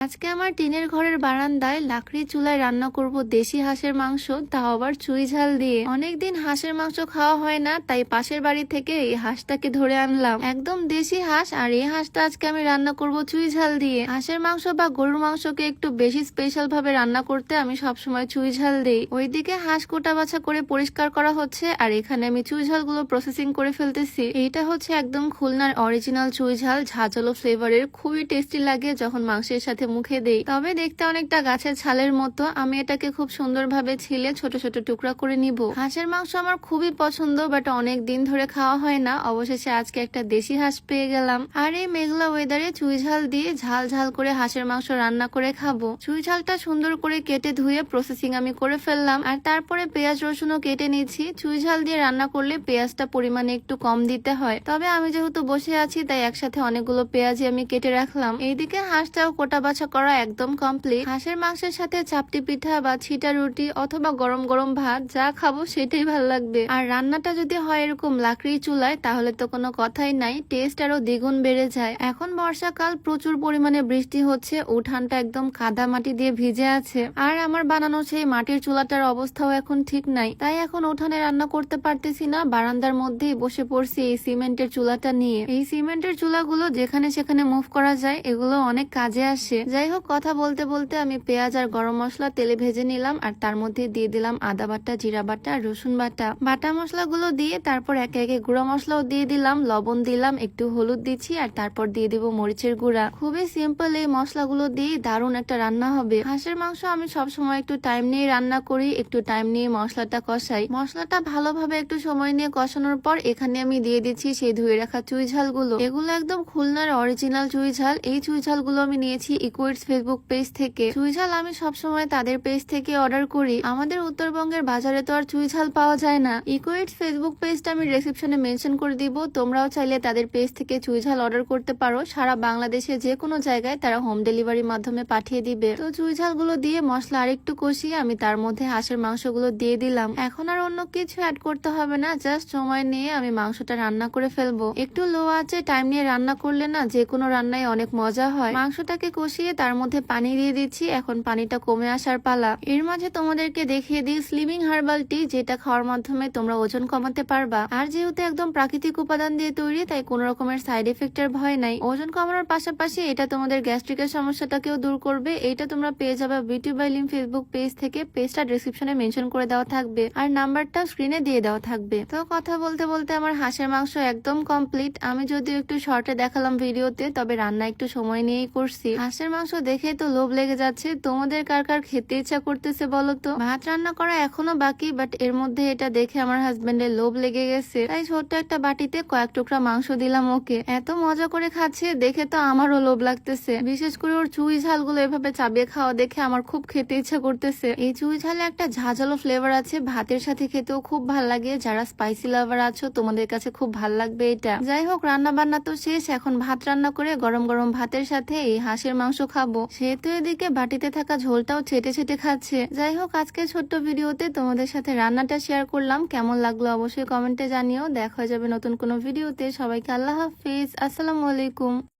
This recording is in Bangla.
আজকে আমার টিনের ঘরের বারান্দায় লাকড়ি চুলায় রান্না করব দেশি হাঁসের মাংস, তাও আবার চুই ঝাল দিয়ে। অনেকদিন হাঁসের মাংস খাওয়া হয় না, তাই পাশের বাড়ি থেকে এই হাঁসটাকে ধরে আনলাম। একদম দেশি হাঁস, আর এই হাঁসটা আজকে আমি রান্না করব চুই ঝাল দিয়ে। হাঁসের মাংস বা গরুর মাংসকে একটু বেশি স্পেশাল ভাবে রান্না করতে আমি সবসময় চুই ঝাল দিই। ওইদিকে হাঁস কোটা বাছা করে পরিষ্কার করা হচ্ছে, আর এখানে আমি চুই ঝালগুলো প্রসেসিং করে ফেলতেছি। এইটা হচ্ছে একদম খুলনার অরিজিনাল চুই ঝাল, ঝাঁঝালো ফ্লেভারের খুবই টেস্টি লাগে যখন মাংসের সাথে মুখে দেই। তবে দেখতে অনেকটা গাছের ছালের মতো। আমি এটাকে খুব সুন্দরভাবে ছিলে ছোট ছোট টুকরা করে নিব। হাঁসের মাংস আমার খুবই পছন্দ বাট অনেক দিন ধরে খাওয়া হয় না। অবশেষে আজকে একটা দেশি হাঁস পেয়ে গেলাম। আর এই মেঘলা ওয়েদারে চুই ঝাল দিয়ে ঝাল ঝাল করে হাঁসের মাংস রান্না করে খাব। চুই ঝালটা সুন্দর করে কেটে ধুয়ে প্রসেসিং আমি করে ফেললাম। আর তারপরে পেঁয়াজ রসুনও কেটে নিচ্ছি চুই ঝাল দিয়ে রান্না করলে পেঁয়াজটা পরিমাণে একটু কম দিতে হয়। তবে আমি যেহেতু বসে আছি, তাই একসাথে অনেকগুলো পেঁয়াজই আমি কেটে রাখলাম। এইদিকে হাঁসটাও কোটা বাছা করা একদম কমপ্লিট হাঁসের মাংসের সাথে চাপটি পিঠা বা ছিটা রুটি অথবা গরম গরম ভাত, যা খাব সেটাই ভালো লাগবে। আর রান্নাটা যদি হয় এরকম লাকড়ি চুলায়, তাহলে তো কোনো কথাই নাই টেস্ট আরও দ্বিগুণ বেড়ে যায়। এখন বর্ষাকাল, প্রচুর পরিমাণে বৃষ্টি হচ্ছে, উঠানটা একদম কাদা মাটি দিয়ে ভিজে আছে। আর আমার বানানো সেই মাটির চুলাটার অবস্থাও এখন ঠিক নাই। তাই এখন উঠানে রান্না করতে পারতেছি না, বারান্দার মধ্যেই বসে পড়ছি এই সিমেন্টের চুলাটা নিয়ে। এই সিমেন্টের চুলাগুলো যেখানে সেখানে মুভ করা যায়, এগুলো অনেক কাজে আসে। যাই হোক, কথা বলতে বলতে আমি পেঁয়াজ আর গরম মশলা, তেলে ভেজে নিলাম আর তার মধ্যে দিয়ে দিলাম আদা বাটা, জিরা বাটা আর রসুন বাটা। বাটা মশলাগুলো দিয়ে তারপর একে একে গুঁড়া মশলাও দিয়ে দিলাম, লবণ দিলাম, একটু হলুদ দিচ্ছি আর তারপর দিয়ে দিব মরিচের গুঁড়া। খুবই সিম্পল এই মশলাগুলো দিয়ে দারুণ একটা রান্না হবে। হাঁসের মাংস আমি সব সময় একটু টাইম নিয়ে রান্না করি, একটু টাইম নিয়ে মশলাটা কষাই। মশলাটা ভালোভাবে একটু সময় নিয়ে কষানোর পর এখানে আমি দিয়ে দিচ্ছি সেই ধুয়ে রাখা চুই ঝালগুলো। এগুলো একদম খুলনার অরিজিনাল চুই ঝাল। এই চুই ঝালগুলো আমি নিয়েছি ইকুইটস ফেসবুক পেজ থেকে। চুই ঝাল আমি সবসময় তাদের পেজ থেকে অর্ডার করি। আমাদের উত্তরবঙ্গের বাজারে তো আর চুই ঝাল পাওয়া যায় না। ইকুইটস ফেসবুক পেজটা আমি ডেসক্রিপশনে মেনশন করে দিব। তোমরাও চাইলে তাদের পেজ থেকে চুই ঝাল অর্ডার করতে পারো। সারা বাংলাদেশে যে কোনো জায়গায় তারা হোম ডেলিভারির মাধ্যমে পাঠিয়ে দিবে। তো চুই ঝালগুলো দিয়ে মশলা আরেকটু কষিয়ে আমি তার মধ্যে হাঁসের মাংসগুলো দিয়ে দিলাম। এখন আর অন্য কিছু অ্যাড করতে হবে না। জাস্ট সময় নিয়ে আমি মাংসটা রান্না করে ফেলব। একটু লো আছে টাইম নিয়ে রান্না করলে না যে কোনো রান্নায় অনেক মজা হয়। মাংসটাকে কষিয়ে তার মধ্যে পানি দিয়ে দিচ্ছি। এখন পানিটা কমে আসার পালা। এর মাঝে তোমাদেরকে দেখিয়ে দিই স্লিমিং হার্বাল টি যেটা খাওয়ার মাধ্যমে তোমরা ওজন কমাতে পারবা। আর যেহেতু একদম প্রাকৃতিক উপাদান দিয়ে তৈরি, তাই কোনো রকমের সাইড এফেক্টের ভয় নাই। ওজন কমানোর পাশাপাশি এটা তোমাদের গ্যাস্ট্রিকের সমস্যাটাকেও দূর করবে। এটা তোমরা পেয়ে যাবে beauty by Lim Facebook page থেকে। পেজটা ডিসক্রিপশনে মেনশন করে দেওয়া থাকবে। আর নাম্বারটা স্ক্রিনে দিয়ে দেওয়া থাকবে। তো কথা বলতে বলতে আমার হাঁসের মাংস একদম কমপ্লিট আমি যদিও একটু শর্টে দেখালাম ভিডিওতে তবে রান্না একটু সময় নিয়েই করছি। হাঁসের মাংস দেখে তো লোভ লেগে যাচ্ছে। তোমাদের কার কার খেতে ইচ্ছা করতেছে বলো তো? ভাত রান্না করা এখনও বাকি বাট এর মধ্যে এটা দেখে আমার হাজবেন্ডের লোভ লেগে গেছে। তাই ছোট্ট একটা বাটিতে কয়েক টুকরা মাংস দিলাম ওকে। এত মজা করে খাচ্ছে, দেখে তো আমারও লোভ লাগতেছে। বিশেষ করে ওর চুই ঝালগুলো এভাবে চাবিয়ে খাওয়া দেখে আমার খুব খেতে ইচ্ছা করতেছে। এই চুই ঝালে একটা ঝাঁঝালো ফ্লেভার আছে, ভাতের সাথে খেতেও খুব ভালো লাগে। যারা স্পাইসি লাভার আছো, তোমাদের কাছে খুব ভালো লাগবে এটা। যাই হোক রান্না বান্না তো শেষ। এখন ভাত রান্না করে গরম গরম ভাতের সাথে এই হাঁসের মাংস খাব। সেহেতু এদিকে বাটিতে থাকা ঝোলটাও ছেটে ছেটে খাচ্ছে। যাই হোক আজকে ছোট্ট ভিডিওতে তোমাদের সাথে রান্নাটা শেয়ার করলাম। কেমন লাগল অবশ্যই কমেন্টে জানিও। দেখা যাবে নতুন কোনো ভিডিওতে। সবাইকে আল্লাহ হাফিজ। আসসালামু আলাইকুম।